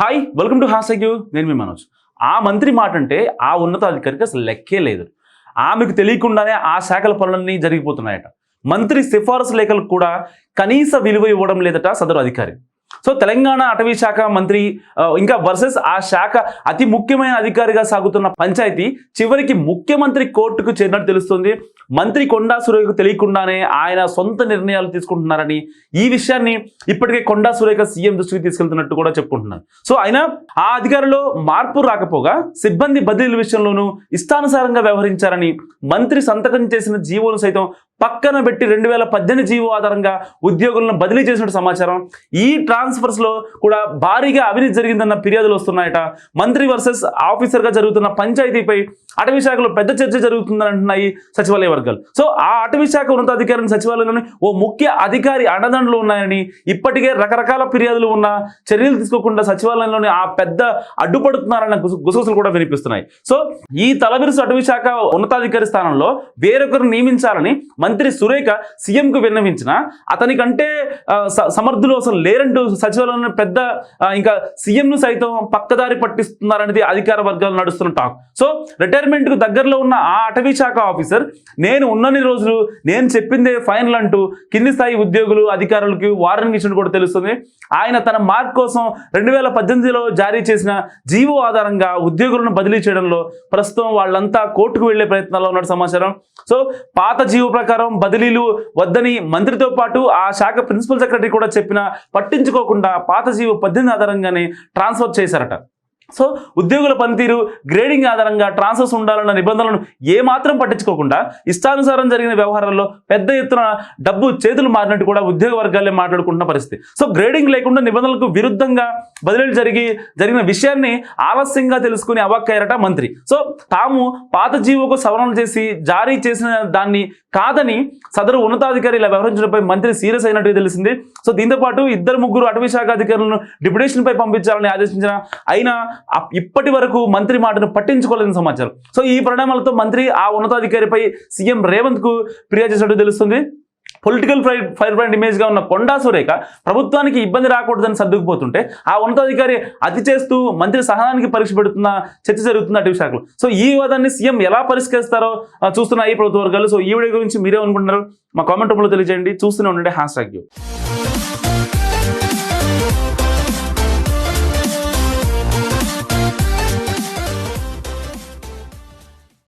Hi welcome to హాసగ్యూ నేను మీ మనోజ్. ఆ మంత్రి మాట అంటే ఆ ఉన్నతాధికారికి అసలు లెక్కే లేదు. ఆమెకు తెలియకుండానే ఆ శాఖల పనులన్నీ జరిగిపోతున్నాయట. మంత్రి సిఫారసు లేఖలకు కూడా కనీస విలువ ఇవ్వడం లేదట సదరు అధికారి. సో తెలంగాణ అటవీ శాఖ మంత్రి ఇంకా వర్సెస్ ఆ శాఖ అతి ముఖ్యమైన అధికారిగా సాగుతున్న పంచాయతీ చివరికి ముఖ్యమంత్రి కోర్టుకు చేరినట్టు తెలుస్తుంది. మంత్రి కొండా సురేఖకు తెలియకుండానే ఆయన సొంత నిర్ణయాలు తీసుకుంటున్నారని ఈ విషయాన్ని ఇప్పటికే కొండా సురేఖ సీఎం దృష్టికి తీసుకెళ్తున్నట్టు కూడా చెప్పుకుంటున్నారు. సో అయినా ఆ అధికారులో మార్పు రాకపోగా సిబ్బంది బదిలీల విషయంలోనూ ఇష్టానుసారంగా వ్యవహరించారని మంత్రి సంతకం చేసిన జీవోలు సైతం పక్కన పెట్టి రెండు వేల పద్దెనిమిది జీవో ఆధారంగా ఉద్యోగులను బదిలీ చేసినట్టు సమాచారం. ఈ ట్రాన్స్ఫర్స్లో కూడా భారీగా అవినీతి జరిగిందన్న ఫిర్యాదులు వస్తున్నాయట. మంత్రి వర్సెస్ ఆఫీసర్గా జరుగుతున్న పంచాయతీపై అటవీ శాఖలో పెద్ద చర్చ జరుగుతుందని అంటున్నాయి సచివాలయ వర్గాలు. సో ఆ అటవీ శాఖ ఉన్నతాధికారిని సచివాలయంలోని ఓ ముఖ్య అధికారి అండదండలు ఉన్నాయని ఇప్పటికే రకరకాల ఫిర్యాదులు ఉన్న చర్యలు తీసుకోకుండా సచివాలయంలోని ఆ పెద్ద అడ్డుపడుతున్నారన్న గుస- గుసగుసలు కూడా వినిపిస్తున్నాయి. సో ఈ తలబిరుసు అటవీ శాఖ ఉన్నతాధికారి స్థానంలో వేరొకరు నియమించాలని మంత్రి సురేఖ సీఎంకు విన్నవించిన అతనికంటే స- సమర్థులు అసలు లేరంటూ సచివాలయంలో పెద్ద ఇంకా సీఎంను సైతం పక్కదారి పట్టిస్తున్నారనేది అధికార వర్గాలు నడుస్తున్న టాక్. సో రిటైర్మెంట్కు దగ్గరలో ఉన్న ఆ అటవీ శాఖ ఆఫీసర్ నేను ఉన్నన్ని రోజులు నేను చెప్పిందే ఫైనల్ అంటూ కింది స్థాయి ఉద్యోగులు అధికారులకి వార్నింగ్ ఇచ్చినట్టు కూడా తెలుస్తుంది. ఆయన తన మార్క్ కోసం రెండు వేల పద్దెనిమిదిలో జారీ చేసిన జీవో ఆధారంగా ఉద్యోగులను బదిలీ చేయడంలో ప్రస్తుతం వాళ్ళంతా కోర్టుకు వెళ్ళే ప్రయత్నాల్లో ఉన్నట్టు సమాచారం. సో పాత జీవో ప్రకారం బదిలీలు వద్దని మంత్రితో పాటు ఆ శాఖ ప్రిన్సిపల్ సెక్రటరీ కూడా చెప్పినా పట్టించుకోకుండా పాత జీవో పద్దెనిమిది ఆధారంగానే ట్రాన్స్ఫర్ చేశారట. సో ఉద్యోగుల పనితీరు గ్రేడింగ్ ఆధారంగా ట్రాన్స్ఫర్స్ ఉండాలన్న నిబంధనలను ఏమాత్రం పట్టించుకోకుండా ఇష్టానుసారం జరిగిన వ్యవహారాల్లో పెద్ద ఎత్తున డబ్బు చేతులు మారినట్టు కూడా ఉద్యోగ వర్గాలే మాట్లాడుకుంటున్న పరిస్థితి. సో గ్రేడింగ్ లేకుండా నిబంధనలకు విరుద్ధంగా బదిలీలు జరిగి జరిగిన విషయాన్ని ఆలస్యంగా తెలుసుకుని అవాక్కయ్యారట మంత్రి. సో తాము పాత జీవోకు సవరణ చేసి జారీ చేసిన దాన్ని కాదని సదరు ఉన్నతాధికారి ఇలా వ్యవహరించడంపై మంత్రి సీరియస్ అయినట్టు తెలిసింది. సో దీంతో పాటు ఇద్దరు ముగ్గురు అటవీ శాఖ అధికారులను డిప్యుటేషన్పై పంపించాలని ఆదేశించిన అయినా ఇప్పటి వరకు మంత్రి మాటను పట్టించుకోలేని సమాచారం. సో ఈ పరిణామాలతో మంత్రి ఆ ఉన్నతాధికారిపై సీఎం రేవంత్కు ఫిర్యాదు చేసినట్టు తెలుస్తుంది. పొలిటికల్ ఫైర్ ఫైర్ బ్రాండ్ ఇమేజ్గా ఉన్న కొండా సురేఖ ప్రభుత్వానికి ఇబ్బంది రాకూడదని సర్దుకుపోతుంటే ఆ ఉన్నతాధికారి అతి చేస్తూ మంత్రి సహనానికి పరీక్ష పెడుతున్న చర్చ జరుగుతున్న అటవీ శాఖలో. సో ఈ వివాదాన్ని సీఎం ఎలా పరిష్కరిస్తారో చూస్తున్న ఈ ప్రభుత్వ వర్గాలు. సో ఈ వీడియో గురించి మీరే అనుకుంటున్నారు? మా కామెంట్ రూపంలో తెలియజేయండి. చూస్తూనే ఉండండి. Hash tag